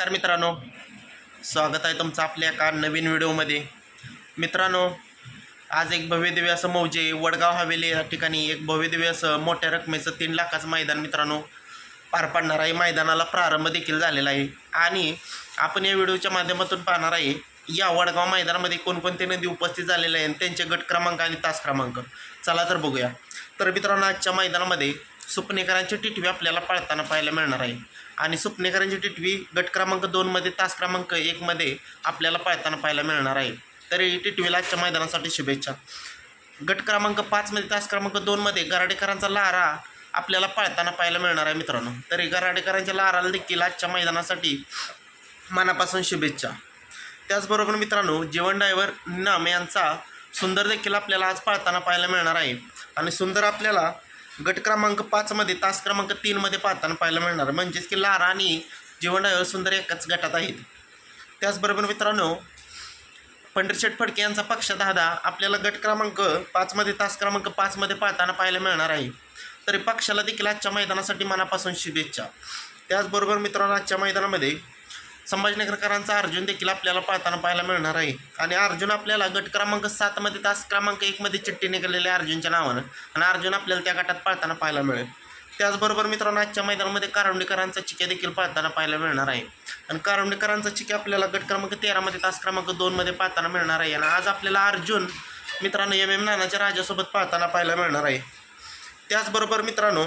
नमस्कार मित्रांनो. स्वागत आहे तुमचं आपल्या एका नवीन व्हिडिओमध्ये. मित्रांनो आज एक भव्यदिव्य असं मौजे वडगाव हवेली या ठिकाणी एक भव्यदिव्य असं मोठ्या रकमेचं तीन लाखाचं मैदान मित्रांनो पार पाडणार आहे. मैदानाला प्रारंभ देखील झालेला आहे. आणि आपण या व्हिडिओच्या माध्यमातून पाहणार आहे या वडगाव मैदानामध्ये कोणकोणते नदी उपस्थित झालेले आहे आणि त्यांचे गट क्रमांक आणि तास क्रमांक. चला तर बघूया. तर मित्रांनो आजच्या मैदानामध्ये सुपनेकरांची टिटवी आपल्याला पाळताना पाहायला मिळणार आहे. आणि सुपनेकरांची टिटवी गट क्रमांक दोनमध्ये तास क्रमांक एकमध्ये आपल्याला पाळताना पाहायला मिळणार आहे. तरी टिटवीला आजच्या मैदानासाठी शुभेच्छा. गट क्रमांक पाचमध्ये तास क्रमांक दोनमध्ये गराडेकरांचा लारा आपल्याला पाळताना पाहायला मिळणार आहे मित्रांनो. तरी गराडेकरांच्या लाराला देखील आजच्या मैदानासाठी मनापासून शुभेच्छा. त्याचबरोबर मित्रांनो जीवन ड्रायव्हर नाम यांचा सुंदर देखील आपल्याला आज पाळताना पाहायला मिळणार आहे. आणि सुंदर आपल्याला गट क्रमांक पाचमध्ये तास क्रमांक तीनमध्ये पाहताना पाहायला मिळणार. म्हणजेच की लारा आणि जीवन सुंदर एकाच गटात आहेत. त्याचबरोबर मित्रांनो पंढरशेठ फडके यांचा पक्ष दादा आपल्याला गट क्रमांक पाचमध्ये तास क्रमांक पाचमध्ये पाळताना पाहायला मिळणार आहे. तरी पक्षाला देखील आजच्या मैदानासाठी मनापासून शुभेच्छा. त्याचबरोबर मित्रांनो आजच्या मैदानामध्ये संभाजीनगरकरांचा अर्जुन देखील आपल्याला पाळताना पाहायला मिळणार आहे. आणि अर्जुन आपल्याला गट क्रमांक सातमध्ये तास क्रमांक एकमध्ये चिठ्ठी निघालेली अर्जुनच्या नावानं. आणि अर्जुन आपल्याला त्या गटात पाळताना पाहायला मिळेल. त्याचबरोबर मित्रांनो आजच्या मैदानामध्ये कारवंडीकरांचा चिक्या देखील पाळताना पाहायला मिळणार आहे. आणि कारवंडीकरांचा चिक्या आपल्याला गट क्रमांक तेरामध्ये तास क्रमांक दोनमध्ये पाळताना मिळणार आहे. आणि आज आपल्याला अर्जुन मित्रांनो एम एम नानाच्या राजासोबत पाळताना पाहायला मिळणार आहे. त्याचबरोबर मित्रांनो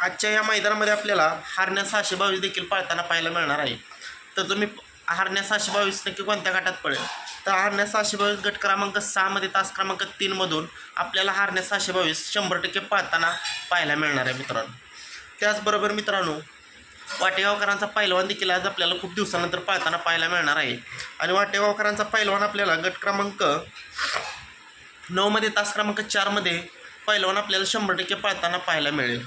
आजच्या या मैदानामध्ये आपल्याला हारण्या सहाशे बावीस देखील पाळताना पाहायला मिळणार आहे. तर तुम्ही हरण्या सहाशे बावीस नक्की कोणत्या गटात पडेल? तर हरण्या सहाशे बावीस गट क्रमांक सहामध्ये तास क्रमांक तीनमधून आपल्याला हरण्या सहाशे बावीस शंभर टक्के पाळताना पाहायला मिळणार आहे मित्रांनो. त्याचबरोबर मित्रांनो वाटेगावकरांचा पैलवान देखील आज आपल्याला खूप दिवसानंतर पाळताना पाहायला मिळणार आहे. आणि वाटेगावकरांचा पैलवान आपल्याला गट क्रमांक नऊमध्ये तास क्रमांक चारमध्ये पैलवान आपल्याला शंभर टक्के पाळताना पाहायला मिळेल.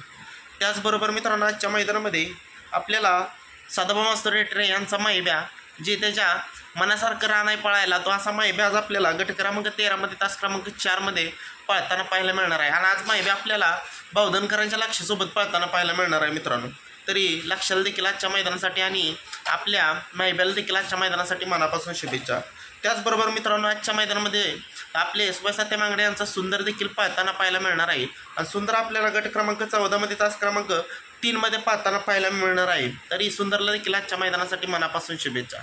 त्याचबरोबर मित्रांनो आजच्या मैदानामध्ये आपल्याला सदाबा रेटरे यांचा मैब्या जे त्याच्या मनासारखं राहणार पळायला तो असा मैब्या आज आपल्याला गट क्रमांक तेरामध्ये तास क्रमांक चारमध्ये पळताना पाहायला मिळणार आहे. आणि आज मैब्या आपल्याला बावधनकरांच्या लक्षासोबत पळताना पाहायला मिळणार आहे मित्रांनो. तरी लक्षाला देखील आजच्या मैदानासाठी आणि आपल्या मैब्याला देखील आजच्या मैदानासाठी मनापासून शुभेच्छा. त्याचबरोबर मित्रांनो आजच्या मैदानामध्ये आपले स्वसात्या मांगडे यांचा सुंदर देखील पाहताना पाहायला मिळणार आहे. आणि सुंदर आपल्याला गट क्रमांक चौदामध्ये तास क्रमांक तीनमध्ये पाहताना पाहायला मिळणार आहे. तरी सुंदरला देखील आजच्या मैदानासाठी मनापासून शुभेच्छा.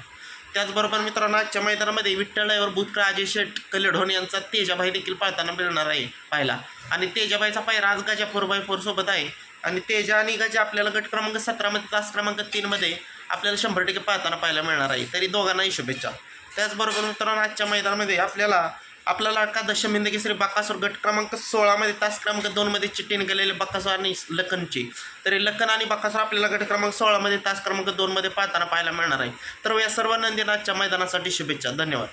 त्याचबरोबर मित्रांनो आजच्या मैदानामध्ये विठ्ठल ड्रायव्हर भूतकाळ अजय शेठ कलेढोन यांचा तेजाभाई देखील पाहताना मिळणार आहे पाहायला. आणि तेजाबाईचा पायरा आज गजा फोर बाय फोर सोबत आहे. आणि तेजा आणि गजा आपल्याला गट क्रमांक सतरामध्ये तास क्रमांक तीनमध्ये आपल्याला शंभर टक्के पाहताना पाहायला मिळणार आहे. तरी दोघांनाही शुभेच्छा. त्याचबरोबर मित्रांनो आजच्या मैदानामध्ये आपल्याला आपला लाडका दशमिंद म्हणजे केसरी बाकासूर गट क्रमांक सोळामध्ये तास क्रमांक दोनमध्ये चिठ्ठी गेलेले बाकासूर आणि लखनची. तरी लखन आणि बाकासूर आपल्याला गट क्रमांक सोळामध्ये तास क्रमांक दोनमध्ये पाहताना पाहायला मिळणार आहे. तर या सर्व नंदीनाथच्या मैदानासाठी शुभेच्छा. धन्यवाद.